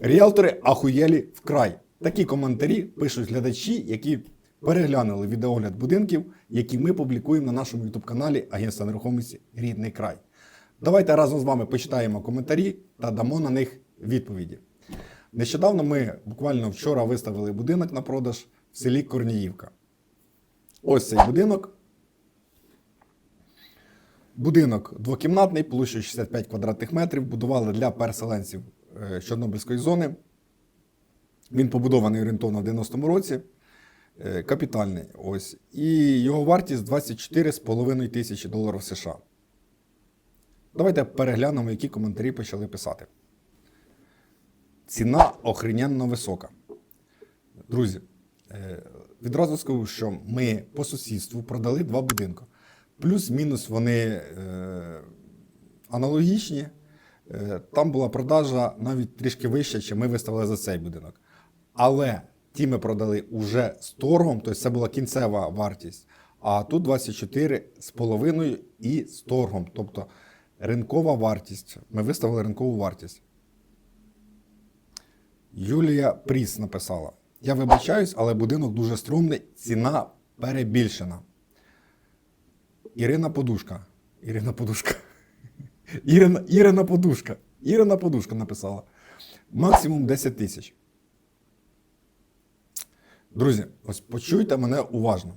Ріелтори ахуєлі вкрай. Такі коментарі пишуть глядачі, які переглянули відеогляд будинків, які ми публікуємо на нашому ютуб-каналі Агентства нерухомості Рідний край. Давайте разом з вами почитаємо коментарі та дамо на них відповіді. Нещодавно ми буквально вчора виставили будинок на продаж в селі Корніївка. Ось цей будинок. Будинок двокімнатний, площею 65 квадратних метрів. Будували для переселенців Чорнобильської зони. Він побудований орієнтовно в 90-му році. Е, Капітальний. Ось. І його вартість 24,5 тисячі доларів США. Давайте переглянемо, які коментарі почали писати. Ціна охрененно висока. Друзі, е, відразу скажу, що ми по сусідству продали два будинки. Плюс-мінус вони е, аналогічні. Е, Там була продажа навіть трішки вища, чим ми виставили за цей будинок. Але ті ми продали уже з торгом, тобто це була кінцева вартість. А тут 24,5 і з торгом. Тобто ринкова вартість. Ми виставили ринкову вартість. Юлія Пріс написала: Я вибачаюсь, але будинок дуже струмний, ціна перебільшена. Ірина Подушка. Ірина Подушка. Ірина, Ірина Подушка. Ірина Подушка написала. Максимум 10 тисяч. Друзі, ось почуйте мене уважно.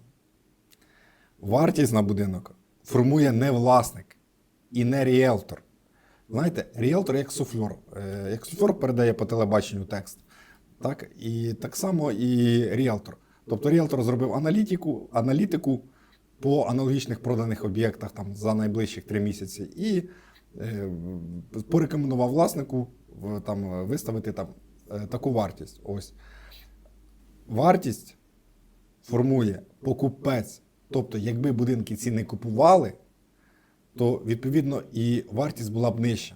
Вартість на будинок формує не власник і не ріелтор. Знаєте, ріелтор як суфльор. Е, Як суфльор передає по телебаченню текст. Так? І так само і ріелтор. Тобто ріелтор зробив аналітику, аналітику по аналогічних проданих об'єктах там, за найближчих три місяці і порекомендував власнику там, виставити там, е, таку вартість. Ось. Вартість формує покупець. Тобто, якби будинки ці не купували, то відповідно і вартість була б нижча.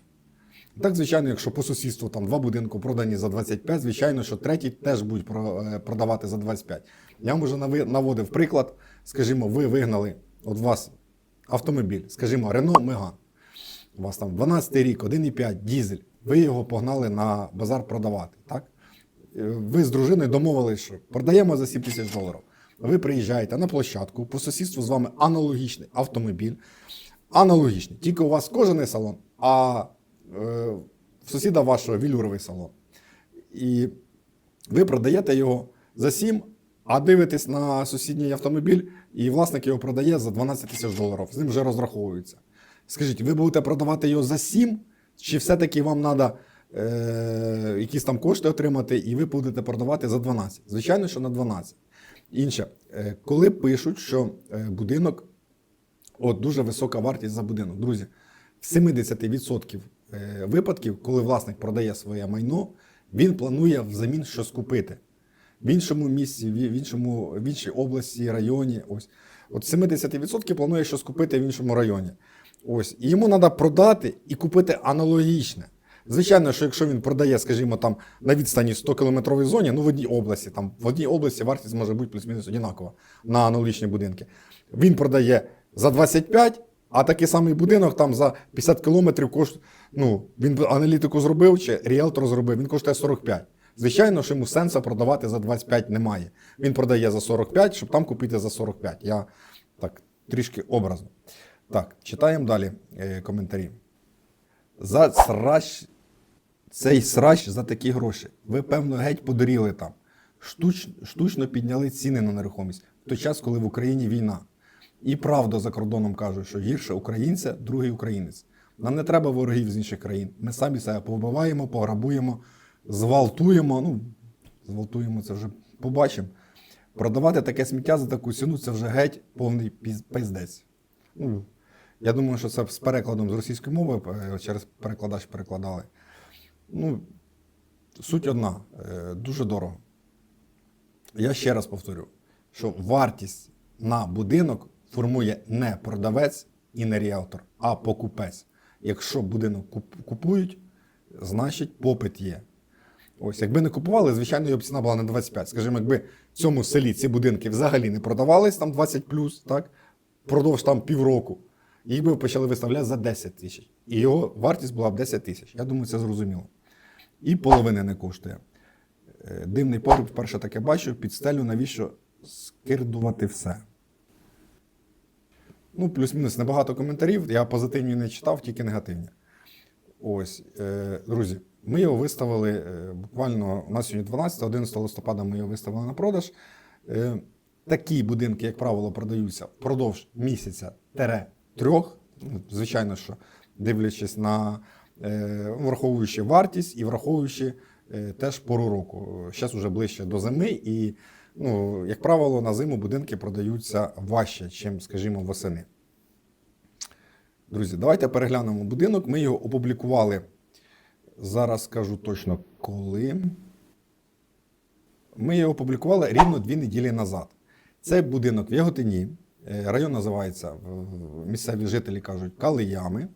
Так, звичайно, якщо по сусідству там два будинки продані за 25, звичайно, що третій теж будуть е, продавати за 25. Я вам вже наводив приклад. Скажімо, ви вигнали от вас автомобіль, скажімо, Renault Megane. У вас там 12 рік, 1,5 дізель. Ви його погнали на базар продавати. Так? Ви з дружиною домовились, що продаємо за 7 тисяч доларів. Ви приїжджаєте на площадку, по сусідству з вами аналогічний автомобіль. Аналогічний. Тільки у вас кожаний салон, а е, сусіда вашого вілюровий салон. І ви продаєте його за 7, а дивитесь на сусідній автомобіль, і власник його продає за 12 тисяч доларів. З ним вже розраховуються. Скажіть, ви будете продавати його за 7, чи все-таки вам треба е, якісь там кошти отримати, і ви будете продавати за 12? Звичайно, що на 12. Інше, е, коли пишуть, що е, будинок От дуже висока вартість за будинок. Друзі, в 70% е, випадків, коли власник продає своє майно, він планує взамін щось купити. В іншому місці, в іншому, в іншій області, районі. Ось. От 70% планує щось купити в іншому районі. Ось. І йому треба продати і купити аналогічне. Звичайно, що якщо він продає, скажімо, там на відстані 100 кілометровій зоні, ну в одній області, там в одній області вартість може бути плюс-мінус однакова на аналогічні будинки. Він продає за 25, а такий самий будинок там за 50 кілометрів коштує. Ну, він аналітику зробив чи ріелтор зробив, він коштує 45. Звичайно, що йому сенсу продавати за 25 немає. Він продає за 45, щоб там купити за 45. Я так трішки образно. Так, читаємо далі е, коментарі. За срач, цей срач за такі гроші. Ви, певно, геть подоріли там. Штуч, штучно підняли ціни на нерухомість в той час, коли в Україні війна. І правда за кордоном кажуть, що гірше українця, другий українець. Нам не треба ворогів з інших країн. Ми самі себе побиваємо, пограбуємо, зґвалтуємо. Ну, зґвалтуємо це вже побачимо. Продавати таке сміття за таку ціну це вже геть повний піз- пиздець. Ну, я думаю, що це з перекладом з російської мови е, через перекладач перекладали. Ну, суть одна, е, дуже дорого. Я ще раз повторю, що вартість на будинок формує не продавець і не ріелтор, а покупець. Якщо будинок купують, значить попит є. Ось, якби не купували, звичайно, його ціна була не 25. Скажімо, якби в цьому селі ці будинки взагалі не продавались, там 20 так, впродовж там півроку, їх би почали виставляти за 10 тисяч. І його вартість була б 10 тисяч. Я думаю, це зрозуміло. І половини не коштує. Е, Димний вперше таке бачу, під стелю навіщо скирдувати все. Ну, плюс-мінус небагато коментарів. Я позитивні не читав, тільки негативні. Ось, е, друзі, ми його виставили е, буквально у нас сьогодні 12, 11 листопада ми його виставили на продаж. Такі будинки, як правило, продаються впродовж місяця трьох. Звичайно, що дивлячись на е, враховуючи вартість і враховуючи е, теж пору року. Зараз вже ближче до зими, і, ну, як правило, на зиму будинки продаються важче, ніж, скажімо, восени. Друзі, давайте переглянемо будинок. Ми його опублікували. Зараз скажу точно коли. Ми його опублікували рівно дві неділі назад. Цей будинок в Яготині. Е, Район називається, місцеві жителі кажуть, Калиями.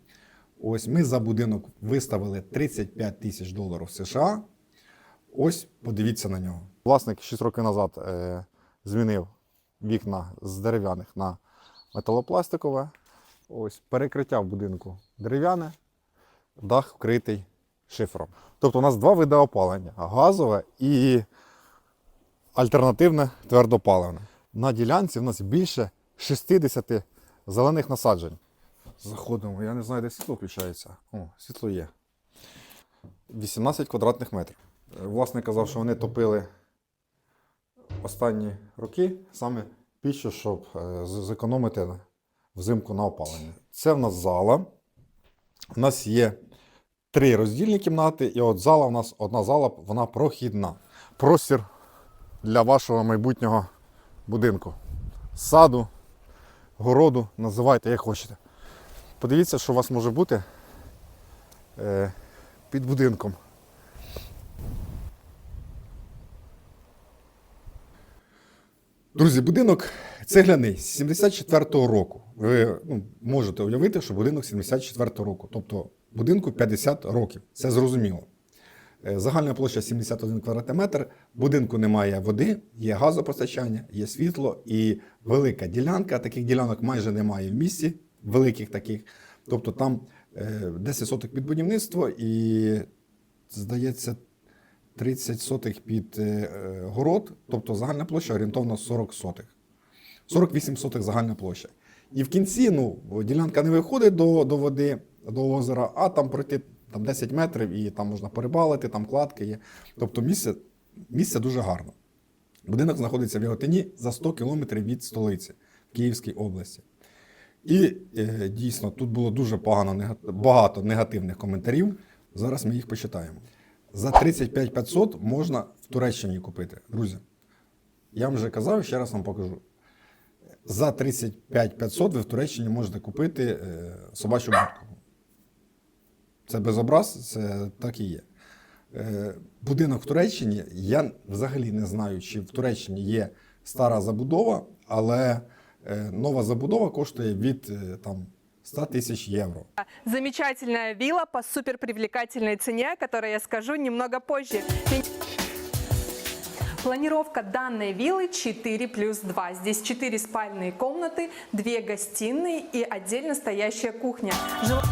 Ось ми за будинок виставили 35 тисяч доларів США. Ось подивіться на нього. Власник 6 років назад е, змінив вікна з дерев'яних на металопластикове. Ось перекриття в будинку дерев'яне, дах вкритий шифром. Тобто у нас два види опалення: газове і альтернативне твердопаливне. На ділянці у нас більше 60 зелених насаджень. Заходимо, я не знаю, де світло включається. О, світло є. 18 квадратних метрів. Е, Власник казав, що вони топили останні роки саме піччю, щоб е, зекономити взимку на опалення. Це в нас зала. У нас є три роздільні кімнати, і от зала у нас одна зала, вона прохідна. Простір для вашого майбутнього будинку. Саду, городу, називайте як хочете. Подивіться, що у вас може бути е, під будинком. Друзі, будинок цегляний з 74-го року. Ви ну, можете уявити, що будинок 74-го року. Тобто будинку 50 років. Це зрозуміло. Е, Загальна площа 71 квадратний метр. Будинку немає води, є газопостачання, є світло і велика ділянка. Таких ділянок майже немає в місті, великих таких. Тобто там е, 10 соток під будівництво і, здається, 30 сотих під е, е, город, тобто загальна площа орієнтовно 40 сотих. 48 сотих загальна площа. І в кінці ну, ділянка не виходить до, до води, до озера, а там пройти там, 10 метрів і там можна порибалити, там кладки є. Тобто місце, місце дуже гарно. Будинок знаходиться в Яготині за 100 кілометрів від столиці в Київській області. І е, дійсно тут було дуже погано, багато негативних коментарів. Зараз ми їх почитаємо. За 35 500 можна в Туреччині купити. Друзі, я вам вже казав, ще раз вам покажу. За 35 500 ви в Туреччині можете купити е, собачу будку. Це без образ, це так і є. Е, будинок в Туреччині, я взагалі не знаю, чи в Туреччині є стара забудова, але е, нова забудова коштує від е, там, 100 тисяч євро. Замечательная вилла по супер привлекательной цене, о которой я скажу немного позже. Планировка данной виллы 4 плюс 2. Здесь 4 спальные комнаты, 2 гостиные и отдельно стоящая кухня. Жел-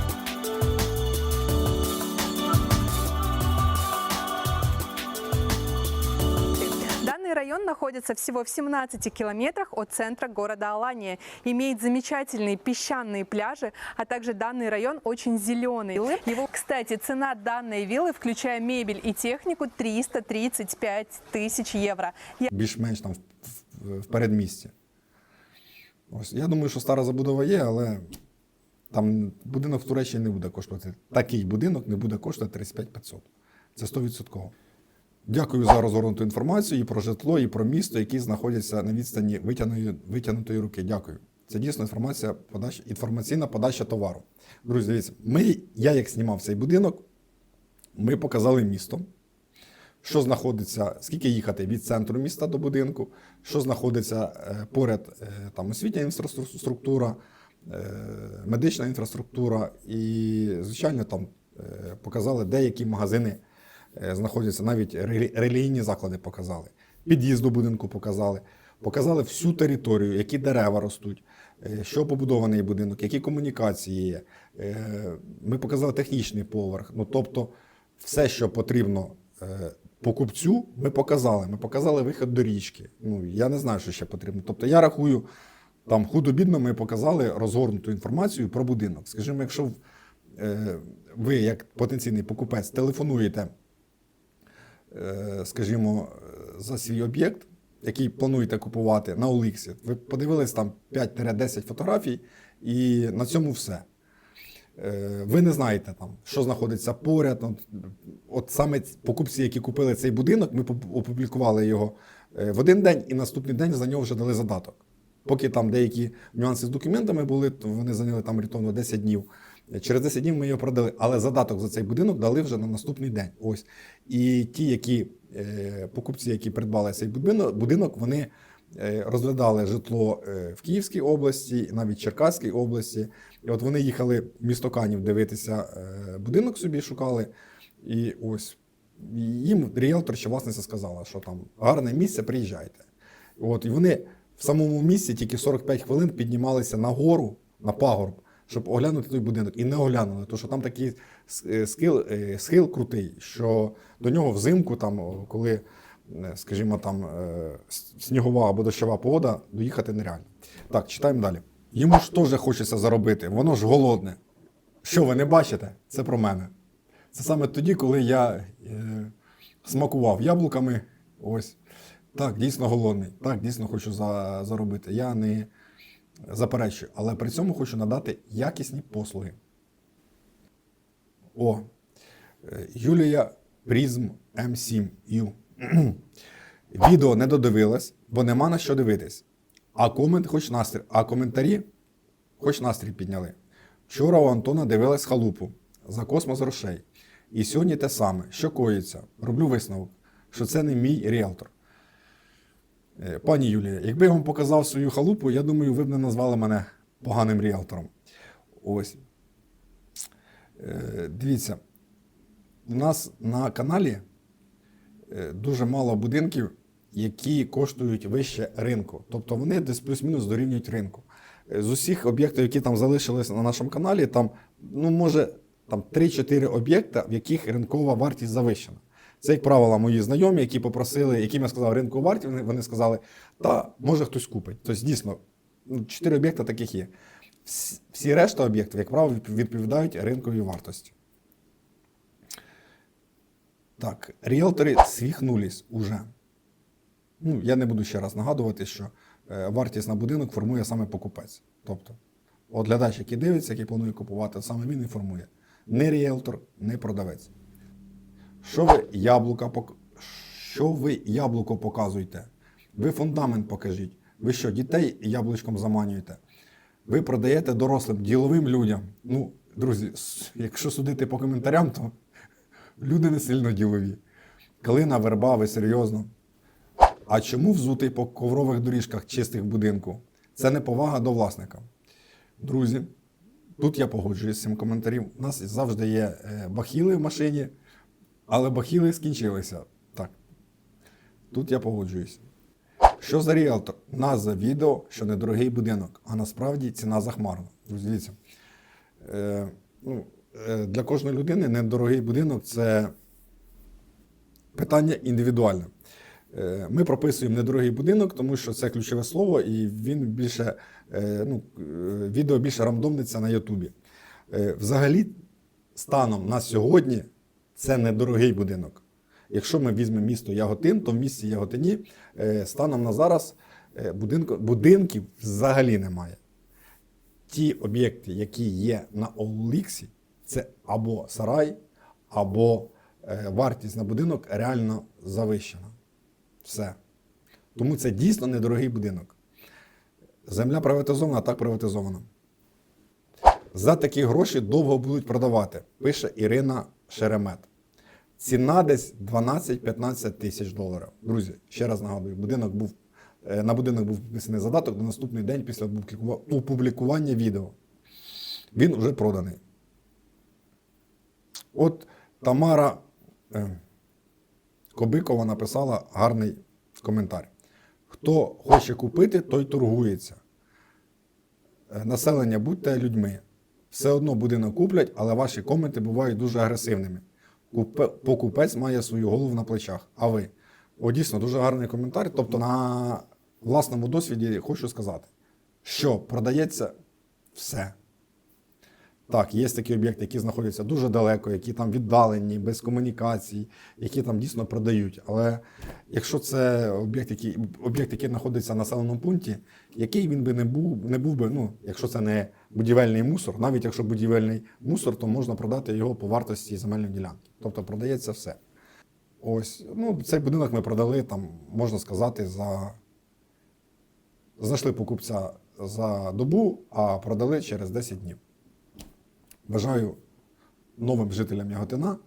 район находится всего в 17 километрах от центра города Алания. Имеет замечательные песчаные пляжи, а также данный район очень зеленый. Его, кстати, цена данной виллы, включая мебель и технику, 335 тысяч евро. Я- більш-менш там в, в, в передмісті. Ось, я думаю, що стара забудова є, але там будинок в Туреччині не буде коштувати. Такий будинок не буде коштувати 35 500. Це 100%. Дякую за розгорнуту інформацію і про житло, і про місто, які знаходяться на відстані витягної, витягнутої руки. Дякую. Це дійсно інформація, подача, інформаційна подача товару. Друзі, дивіться, ми, я як знімав цей будинок, ми показали місто що знаходиться, скільки їхати від центру міста до будинку, що знаходиться е, поряд е, там освітня інфраструктура, е, медична інфраструктура, і, звичайно, там показали деякі магазини знаходяться, навіть релі- релігійні заклади показали, під'їзд до будинку показали, показали всю територію, які дерева ростуть. е, Що побудований будинок, які комунікації є. Е, Ми показали технічний поверх. Ну, тобто, все, що потрібно е, покупцю, ми показали. Ми показали вихід до річки. Ну, я не знаю, що ще потрібно. Тобто я рахую, там худо-бідно ми показали розгорнуту інформацію про будинок. Скажімо, якщо е, ви, як потенційний покупець, телефонуєте, е, скажімо, е, за свій об'єкт, який плануєте купувати на Оліксі, ви подивились там 5-10 фотографій, і на цьому все. Е, Ви не знаєте там, що знаходиться поряд. От, саме покупці, які купили цей будинок, ми опублікували його е, в один день, і наступний день за нього вже дали задаток. Поки там деякі нюанси з документами були, то вони зайняли там орієнтовно 10 днів. Через 10 днів ми його продали, але задаток за цей будинок дали вже на наступний день. Ось. І ті, які е, покупці, які придбали цей будинок, вони е, розглядали житло е, в Київській області, навіть Черкаській області. І от вони їхали в місто Канів дивитися будинок собі шукали. І ось їм ріелтор чи власниця сказала, що там гарне місце, приїжджайте. От, і вони в самому місці тільки 45 хвилин піднімалися на гору, на пагорб, щоб оглянути той будинок. І не оглянули, тому що там такий с- скил, е, схил крутий, що до нього взимку, там, коли, е, скажімо, там е, снігова або дощова погода, доїхати нереально. Так, читаємо далі. Йому ж теж хочеться заробити, воно ж голодне. Що ви не бачите? Це про мене. Це саме тоді, коли я е, смакував яблуками. Ось. Так, дійсно голодний. Так, дійсно хочу за, заробити. Я не заперечую, але при цьому хочу надати якісні послуги. О, е, Юлія Призм М7U. Відео не додивилась, бо нема на що дивитись. А комент хоч настрій, а коментарі хоч настрій підняли. Вчора у Антона дивилась халупу за космос грошей. І сьогодні те саме, що коїться. Роблю висновок, що це не мій ріелтор. Е, Пані Юлія, якби я вам показав свою халупу, я думаю, ви б не назвали мене поганим ріелтором. Ось. Е, Дивіться, у нас на каналі е, дуже мало будинків, які коштують вище ринку. Тобто вони десь плюс-мінус дорівнюють ринку. З усіх об'єктів, які там залишились на нашому каналі, там, ну, може, там 3-4 об'єкта, в яких ринкова вартість завищена. Це, як правило, мої знайомі, які попросили, яким я сказав ринкову вартість, вони, сказали, та може хтось купить. Тобто, дійсно, ну, 4 об'єкта таких є. Всі- решта об'єктів, як правило, відповідають ринковій вартості. Так, ріелтори свіхнулись уже. Ну, я не буду ще раз нагадувати, що е, вартість на будинок формує саме покупець. Тобто, от глядач, який дивиться, який планує купувати, саме він і формує. Не ріелтор, не продавець. Що ви яблука пок... Що ви яблуко показуєте? Ви фундамент покажіть. Ви що, дітей яблучком заманюєте? Ви продаєте дорослим діловим людям. Ну, друзі, якщо судити по коментарям, то люди не сильно ділові. Калина, верба, ви серйозно. А чому взутий по коврових доріжках чистих будинку? Це не повага до власника. Друзі, тут я погоджуюсь з цим коментарем. У нас завжди є е, бахіли в машині, але бахіли скінчилися. Так. Тут я погоджуюсь. Що за ріелтор? Назва відео, що недорогий будинок, а насправді ціна захмарна. Друзі. Е, ну, е, для кожної людини недорогий будинок це питання індивідуальне. Е, Ми прописуємо недорогий будинок, тому що це ключове слово, і він більше, е, ну, відео більше рандомниться на Ютубі. Взагалі, станом на сьогодні це недорогий будинок. Якщо ми візьмемо місто Яготин, то в місті Яготині е, станом на зараз е, будинків взагалі немає. Ті об'єкти, які є на Оліксі, це або сарай, або е, вартість на будинок реально завищена. Все. Тому це дійсно недорогий будинок. Земля приватизована, а так приватизована. За такі гроші довго будуть продавати, пише Ірина Шеремет. Ціна десь 12-15 тисяч доларів. Друзі, ще раз нагадую, будинок був, е, на будинок був підписаний задаток на наступний день після опублікування відео. Він вже проданий. От Тамара е, Кобикова написала гарний коментар. Хто хоче купити, той торгується. Е, Населення, будьте людьми. Все одно будинок куплять, але ваші коменти бувають дуже агресивними. купе- покупець має свою голову на плечах. А ви? О, дійсно, дуже гарний коментар. Тобто, на власному досвіді хочу сказати, що продається все. Так, є такі об'єкти, які знаходяться дуже далеко, які там віддалені, без комунікацій, які там дійсно продають. Але якщо це об'єкт, який, об'єкт, який знаходиться в населеному пункті, який він би не був, не був би, ну, якщо це не будівельний мусор, навіть якщо будівельний мусор, то можна продати його по вартості земельної ділянки. Тобто продається все. Ось, ну, цей будинок ми продали, там, можна сказати, за. Знайшли покупця за добу, а продали через 10 днів. Бажаю новим жителям Яготина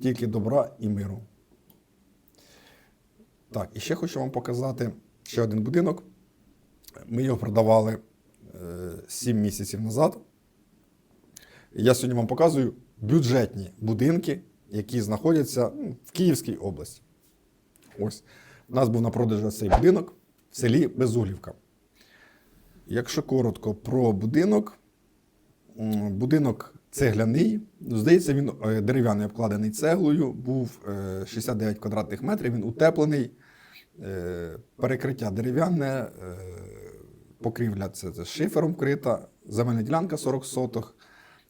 тільки добра і миру. Так, і ще хочу вам показати ще один будинок. Ми його продавали е, 7 місяців назад. Я сьогодні вам показую бюджетні будинки, які знаходяться ну, в Київській області. Ось. У нас був на продажі цей будинок в селі Безуглівка. Якщо коротко про будинок, Будинок цегляний. Здається, він е, дерев'яний обкладений цеглою, був е, 69 квадратних метрів, він утеплений, е, перекриття дерев'яне, е, покрівля це, шифером вкрита, земельна ділянка 40 соток.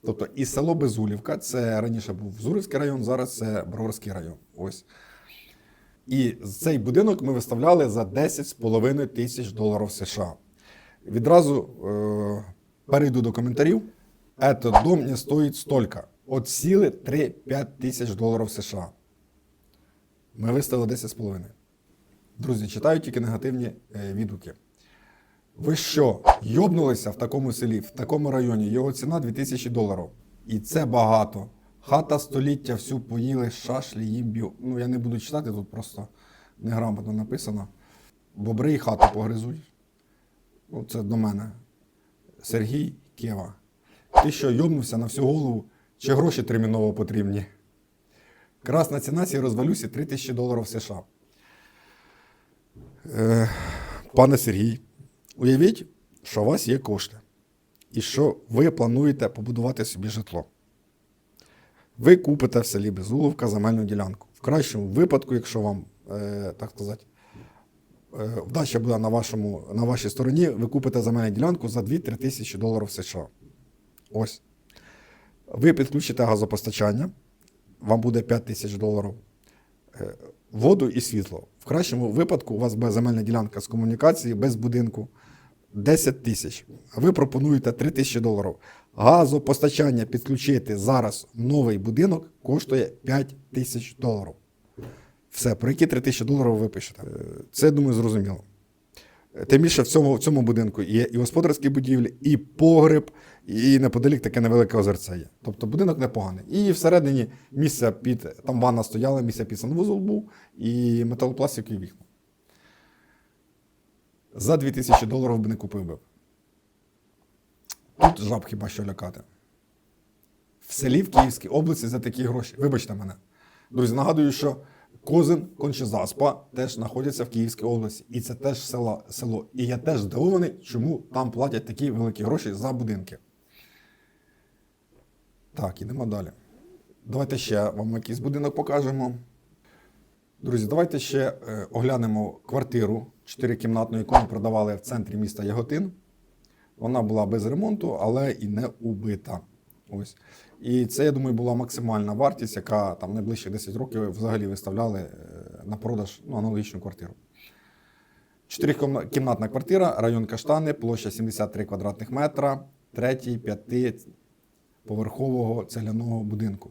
Тобто і село Безулівка, це раніше був Зурівський район, зараз це Броварський район. Ось. І цей будинок ми виставляли за 10,5 тисяч доларів США. Відразу е, перейду до коментарів. Этот дом не стоит столько. От силы 3-5 тисяч доларів США. Ми виставили 10,5. Друзі, читаю тільки негативні е, відгуки. Ви що, йобнулися в такому селі, в такому районі? Його ціна 2000 доларів. І це багато. Хата століття всю поїли, шашлі, їм Ну, я не буду читати, тут просто неграмотно написано. Бобри і хату погризуть. Ну, це до мене. Сергій Кєва. Ти що, йомнувся на всю голову, чи гроші терміново потрібні? Красна ціна цій розвалюсі 3 тисячі доларів США. Е, пане Сергій, уявіть, що у вас є кошти, і що ви плануєте побудувати собі житло. Ви купите в селі Безуловка земельну ділянку. В кращому випадку, якщо вам, е, так сказати, е, вдача буде на, вашому, на вашій стороні, ви купите земельну ділянку за 2-3 тисячі доларів США. Ось. Ви підключите газопостачання, вам буде 5 тисяч доларів. Е, Воду і світло. В кращому випадку у вас буде земельна ділянка з комунікації без будинку 10 тисяч. Ви пропонуєте 3 тисячі доларів. Газопостачання підключити зараз новий будинок коштує 5 тисяч доларів. Все, про які 3 тисячі доларів ви пишете? Е, Це, думаю, зрозуміло. Тим більше в цьому, в цьому будинку є і господарські будівлі, і погреб, і неподалік таке невелике озерце є. Тобто будинок непоганий. І всередині місця під там ванна стояла, місця під санвузол був і металопластикові вікна. За 2000 доларів би не купив би. Тут жаб хіба що лякати. В селі в Київській області за такі гроші. Вибачте мене. Друзі, нагадую, що Козин, Кончезаспа теж знаходяться в Київській області. І це теж села, село. І я теж здивований, чому там платять такі великі гроші за будинки. Так, ідемо далі. Давайте ще вам якийсь будинок покажемо. Друзі, давайте ще е, оглянемо квартиру чотирикімнатну, яку ми продавали в центрі міста Яготин. Вона була без ремонту, але і не убита. Ось. І це, я думаю, була максимальна вартість, яка там найближчі 10 років взагалі виставляли е, на продаж ну, аналогічну квартиру. Чотирикімнатна квартира, район Каштани, площа 73 квадратних метра, третій, п'ятиповерхового цегляного будинку.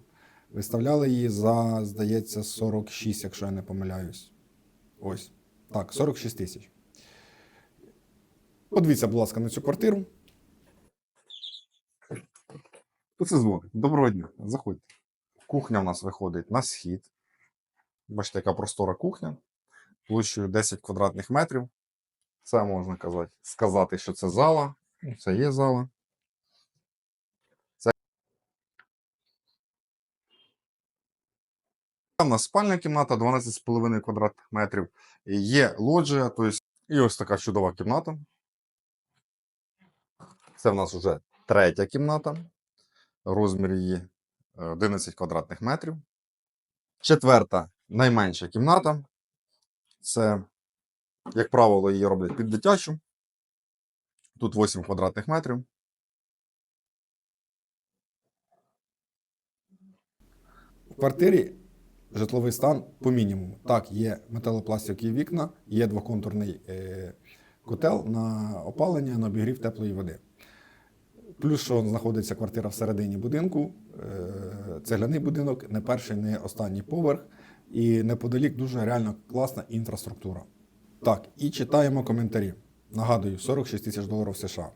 Виставляли її за, здається, 46, якщо я не помиляюсь. Ось. Так, 46 тисяч. Подивіться, будь ласка, на цю квартиру. Хто це дзвонить? Доброго дня, заходьте. Кухня в нас виходить на схід. Бачите, яка простора кухня. Площею 10 квадратних метрів. Це можна казати, сказати, що це зала. Це є зала. Це у нас спальня кімната 12,5 квадратних метрів. Є лоджія, тобто, і ось така чудова кімната. Це в нас вже третя кімната. Розмір її е, 11 квадратних метрів. Четверта найменша кімната. Це, як правило, її роблять під дитячу. Тут 8 квадратних метрів. В квартирі житловий стан по мінімуму. Так, є металопластикові вікна, є двоконтурний е, котел на опалення, на обігрів теплої води. Плюс, що знаходиться квартира всередині будинку, е, цегляний будинок, не перший, не останній поверх, і неподалік дуже реально класна інфраструктура. Так, і читаємо коментарі. Нагадую, 46 тисяч доларів США.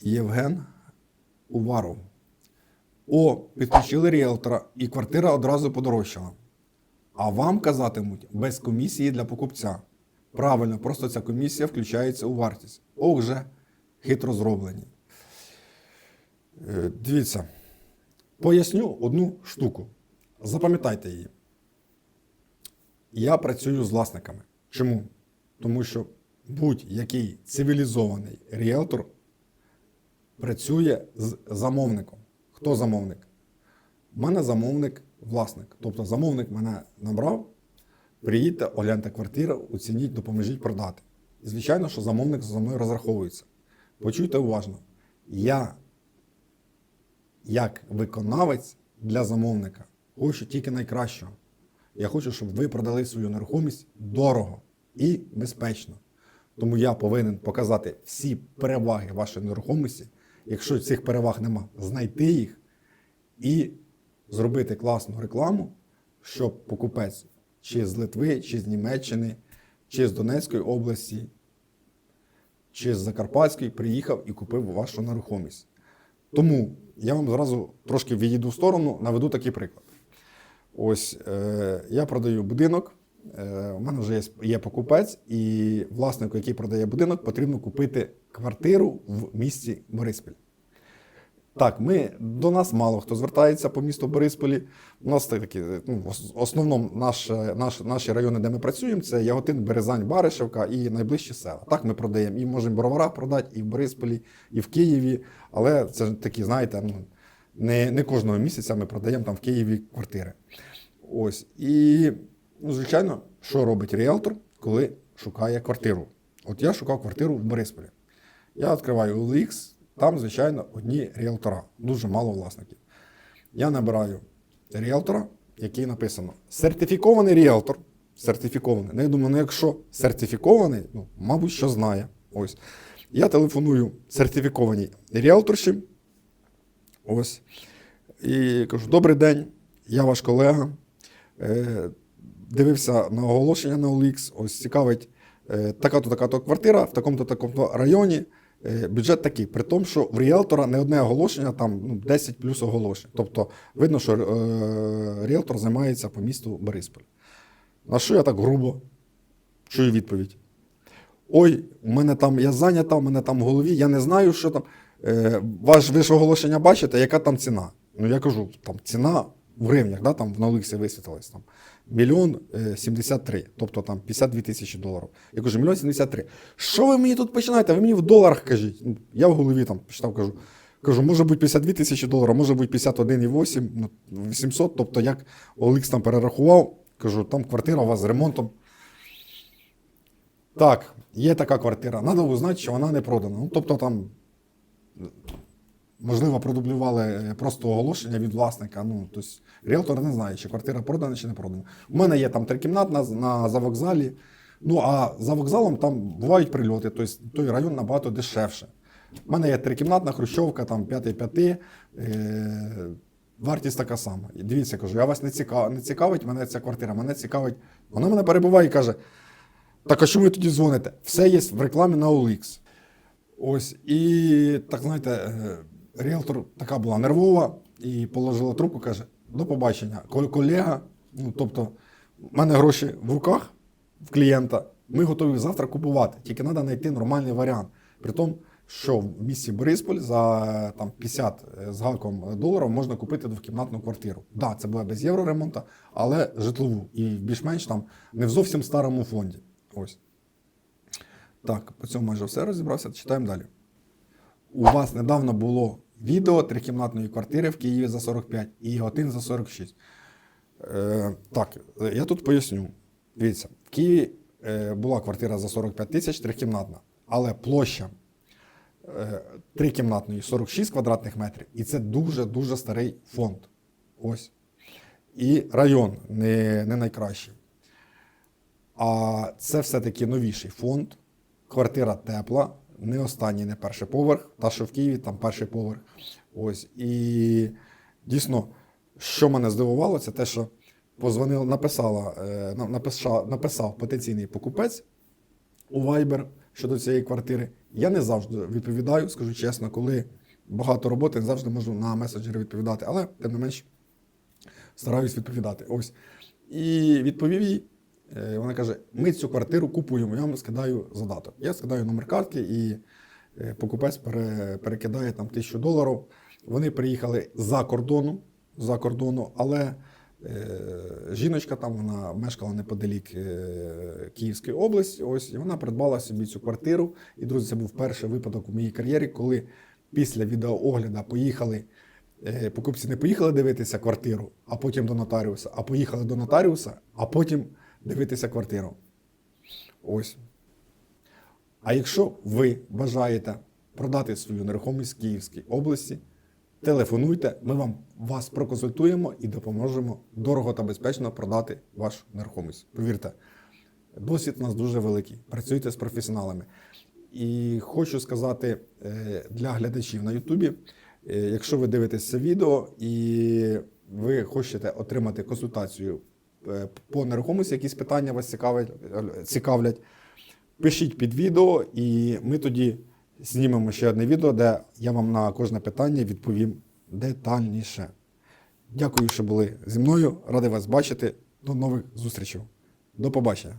Євген Уваров. О, підключили ріелтора, і квартира одразу подорожчала. А вам казатимуть без комісії для покупця. Правильно, просто ця комісія включається у вартість. Ох же, хитро зроблені. Е, Дивіться, поясню одну штуку. Запам'ятайте її. Я працюю з власниками. Чому? Тому що будь-який цивілізований ріелтор працює з замовником. Хто замовник? У мене замовник власник. Тобто замовник мене набрав, приїдьте, огляньте квартиру, оцініть, допоможіть продати. І звичайно, що замовник за мною розраховується. Почуйте уважно. Я, як виконавець для замовника, хочу тільки найкращого. Я хочу, щоб ви продали свою нерухомість дорого і безпечно. Тому я повинен показати всі переваги вашої нерухомості. Якщо цих переваг нема, знайти їх і зробити класну рекламу, щоб покупець чи з Литви, чи з Німеччини, чи з Донецької області, чи з Закарпатської приїхав і купив вашу нерухомість. Тому я вам зразу трошки відійду в сторону, наведу такий приклад. Ось е, я продаю будинок. Е, у мене вже є, є покупець, і власнику, який продає будинок, потрібно купити квартиру в місті Бориспіль. Так, ми до нас мало хто звертається по місту Борисполі. У нас такі, ну, в основному наш, наш, наші райони, де ми працюємо, це Яготин, Березань, Баришевка і найближчі села. Так ми продаємо. І можемо Бровара продати, і в Борисполі, і в Києві. Але це такі, знаєте, ну, не, не кожного місяця ми продаємо там в Києві квартири. Ось. І, ну, звичайно, що робить ріелтор, коли шукає квартиру? От я шукав квартиру в Борисполі. Я відкриваю OLX, там, звичайно, одні ріелтора, дуже мало власників. Я набираю ріелтора, який написано сертифікований ріелтор. Сертифікований. Ну, я думаю, ну якщо сертифікований, ну, мабуть, що знає. Ось. Я телефоную сертифікованій ріелторші. Ось. І кажу: добрий день, я ваш колега. Е, дивився на оголошення на OLX, ось цікавить е, така-то така-то квартира в такому-то такому районі. Е, бюджет такий, при тому, що в ріелтора не одне оголошення, там ну, 10 плюс оголошень. Тобто видно, що е, ріелтор займається по місту Борисполь. На що я так грубо чую відповідь? Ой, у мене там я зайнята, у мене там в голові, я не знаю, що там. Е, ваш ви ж оголошення бачите, яка там ціна? Ну я кажу, там ціна в гривнях, да, там на Олексі висвітилась мільйон е, 73, тобто там 52 тисячі доларів. Я кажу, мільйон 73. Що ви мені тут починаєте? Ви мені в доларах кажіть. Ну, Я в голові там почитав, кажу. Кажу, може бути 52 тисячі доларів, може бути 51,8, ну, 800, тобто як Олекс там перерахував, кажу, там квартира у вас з ремонтом. Так, є така квартира. Треба узнати, що вона не продана. Ну, тобто там, можливо, продублювали е, просто оголошення від власника. Ну, тобто, ріелтор не знає, чи квартира продана, чи не продана. У мене є там трикімнатна на завокзалі. Ну, а за вокзалом там бувають прильоти, тобто той район набагато дешевше. У мене є трикімнатна хрущовка, там 5-5, е, вартість така сама. І дивіться, кажу, я вас не цікавить, не цікавить мене ця квартира, мене цікавить. Вона мене перебуває і каже: так а чому ви тоді дзвоните? Все є в рекламі на OLX. Ось, і так знаєте, е, ріелтор така була нервова і положила трубку, каже: до побачення. Кол- Колега, ну тобто, в мене гроші в руках в клієнта, ми готові завтра купувати. Тільки треба знайти нормальний варіант. При тому, що в місті Борисполь за там, 50 з галком доларів можна купити двокімнатну квартиру. Так, да, це буде без євроремонту, але житлову. І більш-менш там не в зовсім старому фонді. Ось. Так, по цьому майже все розібрався. Читаємо далі. У вас недавно було відео трикімнатної квартири в Києві за 45 і один за 46. Е, так, я тут поясню. Дивіться, в Києві е, була квартира за 45 тисяч, трикімнатна, але площа е, трикімнатної 46 квадратних метрів, і це дуже-дуже старий фонд. Ось. І район не, не найкращий. А це все-таки новіший фонд. Квартира тепла, не останній, не перший поверх. Та, що в Києві, там перший поверх. Ось. І дійсно, що мене здивувало, це те, що позвонила, написала, е, написав, написав потенційний покупець у Viber щодо цієї квартири. Я не завжди відповідаю, скажу чесно, коли багато роботи, не завжди можу на меседжери відповідати, але тим не менш стараюсь відповідати. Ось. І відповів їй. Е, Вона каже: ми цю квартиру купуємо, я вам скидаю задаток. Я скидаю номер картки, і е, покупець перекидає там тисячу доларів. Вони приїхали за кордону, за кордону, але е, жіночка там вона мешкала неподалік Київської області. Ось, і вона придбала собі цю квартиру. І, друзі, це був перший випадок у моїй кар'єрі, коли після відеоогляду поїхали. Покупці не поїхали дивитися квартиру, а потім до нотаріуса, а поїхали до нотаріуса, а потім дивитися квартиру. Ось. А якщо ви бажаєте продати свою нерухомість в Київській області, телефонуйте, ми вам вас проконсультуємо і допоможемо дорого та безпечно продати вашу нерухомість. Повірте, досвід у нас дуже великий. Працюйте з професіоналами. І хочу сказати е, для глядачів на Ютубі, е, якщо ви дивитесь це відео і ви хочете отримати консультацію по нерухомості, якісь питання вас цікавлять, е, цікавлять, пишіть під відео, і ми тоді знімемо ще одне відео, де я вам на кожне питання відповім детальніше. Дякую, що були зі мною. Радий вас бачити. До нових зустрічей. До побачення.